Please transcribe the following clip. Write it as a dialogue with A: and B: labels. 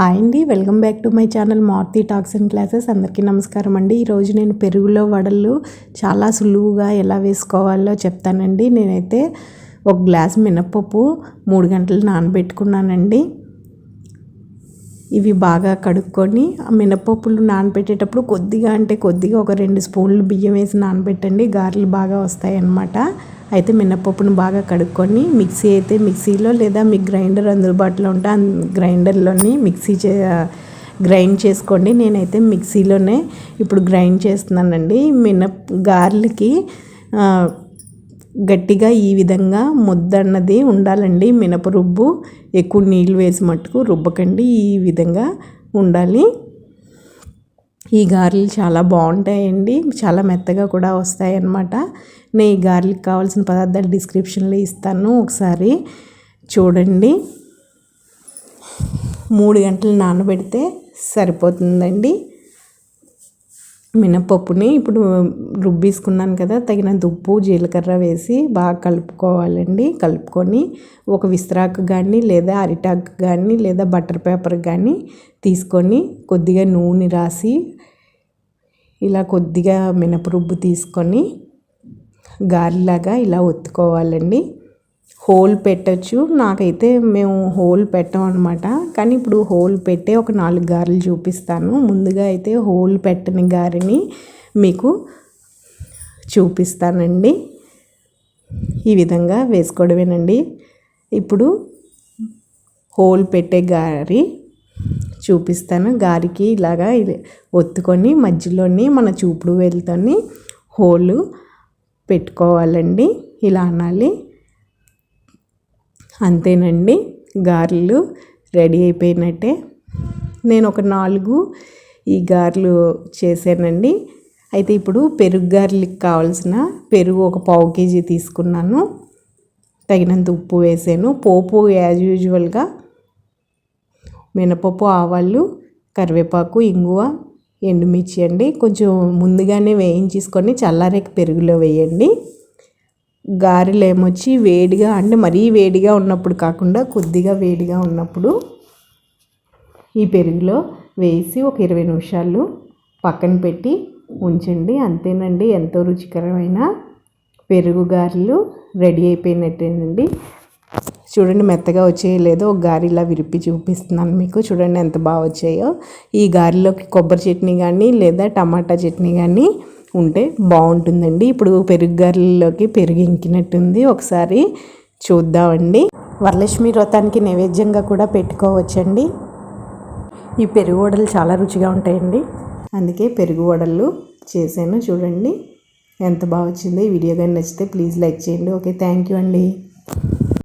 A: Hi అండి. Welcome back to my channel Maruthi talks and classes. అందరికీ నమస్కారం అండి. ఈరోజు నేను పెరుగులో వడలు చాలా సులువుగా ఎలా వేసుకోవాలో చెప్తానండి. నేనైతే ఒక గ్లాస్ మినప్పప్పు మూడు గంటలు నానబెట్టుకున్నానండి. ఇవి బాగా కడుక్కొని ఆ మినపప్పులు నానబెట్టేటప్పుడు కొద్దిగా అంటే కొద్దిగా ఒక రెండు స్పూన్లు బియ్యం వేసి నానబెట్టండి. గారెలు బాగా వస్తాయి అన్నమాట అయితే మినపప్పును బాగా కడుక్కొని మిక్సీ అయితే మిక్సీలో లేదా మీకు గ్రైండర్ అందుబాటులో ఉంటే గ్రైండర్లోని మిక్సీ చే గ్రైండ్ చేసుకోండి. నేనైతే మిక్సీలోనే ఇప్పుడు గ్రైండ్ చేస్తున్నానండి. మినప్ గార్లకి గట్టిగా ఈ విధంగా ముద్దన్నది ఉండాలండి. మినప రుబ్బు ఎక్కువ నీళ్ళు వేసి మట్టుకు రుబ్బకండి. ఈ విధంగా ఉండాలి. ఈ గారెలు చాలా బాగుంటాయండి. చాలా మెత్తగా కూడా వస్తాయి అన్నమాట నేను ఈ గారెలకు కావాల్సిన పదార్థాలు డిస్క్రిప్షన్లో ఇస్తాను. ఒకసారి చూడండి. మూడు గంటలు నానబెడితే సరిపోతుందండి. మినపప్పుని ఇప్పుడు రుబ్బీసుకున్నాను కదా తగినంత ఉప్పు జీలకర్ర వేసి బాగా కలుపుకోవాలండి. కలుపుకొని ఒక విస్త్రాకు కానీ లేదా అరిటాకు కానీ లేదా బటర్ పేపర్ కానీ తీసుకొని కొద్దిగా నూనె రాసి ఇలా కొద్దిగా మినప రుబ్బు తీసుకొని గాలిలాగా ఇలా ఒత్తుకోవాలండి. హోల్ పెట్టచ్చు. నాకైతే మేము హోల్ పెట్టాం అనమాట కానీ ఇప్పుడు హోల్ పెట్టే ఒక నాలుగు గారెలు చూపిస్తాను. ముందుగా అయితే హోల్ పెట్టని గారిని మీకు చూపిస్తానండి. ఈ విధంగా వేసుకోవడమేనండి. ఇప్పుడు హోల్ పెట్టే గారి చూపిస్తాను. గారికి ఇలాగా ఒత్తుకొని మధ్యలోని మన చూపుడు వేలుతోని హోలు పెట్టుకోవాలండి. ఇలా అనాలి. అంతేనండి. గారెలు రెడీ అయిపోయినట్టే. నేను ఒక నాలుగు ఈ గారెలు చేశానండి. అయితే ఇప్పుడు పెరుగు గారెలకు కావాల్సిన పెరుగు ఒక పావు కేజీ తీసుకున్నాను. తగినంత ఉప్పు వేసాను. పోపు యాజ్ యూజువల్గా మినపప్పు ఆవాలు కరివేపాకు ఇంగువ ఎండుమిర్చి అండి. కొంచెం ముందుగానే వేయించేసుకొని చల్లారేక పెరుగులో వేయండి. గారెలు ఏమొచ్చి వేడిగా అంటే మరీ వేడిగా ఉన్నప్పుడు కాకుండా కొద్దిగా వేడిగా ఉన్నప్పుడు ఈ పెరుగులో వేసి ఒక ఇరవై నిమిషాలు పక్కన పెట్టి ఉంచండి. అంతేనండి ఎంతో రుచికరమైన పెరుగు గారెలు రెడీ అయిపోయినట్టేనండి. చూడండి మెత్తగా వచ్చాయో లేదో ఒక ఇలా విరిపి చూపిస్తున్నాను మీకు. చూడండి ఎంత బాగా వచ్చాయో. ఈ గారెలోకి కొబ్బరి చట్నీ కానీ లేదా టమాటా చట్నీ కానీ ఉంటే బాగుంటుందండి. ఇప్పుడు పెరుగు గారెల్లోకి పెరుగు ఇంకినట్టుంది ఒకసారి చూద్దామండి. వరలక్ష్మి వ్రతానికి నైవేద్యంగా కూడా పెట్టుకోవచ్చండి. ఈ పెరుగు వడలు చాలా రుచిగా ఉంటాయండి. అందుకే పెరుగు వడలు చేశాను. చూడండి ఎంత బాగా వచ్చిందో ఈ వీడియో. కానీ నచ్చితే ప్లీజ్ లైక్ చేయండి. ఓకే థ్యాంక్ యూ అండి.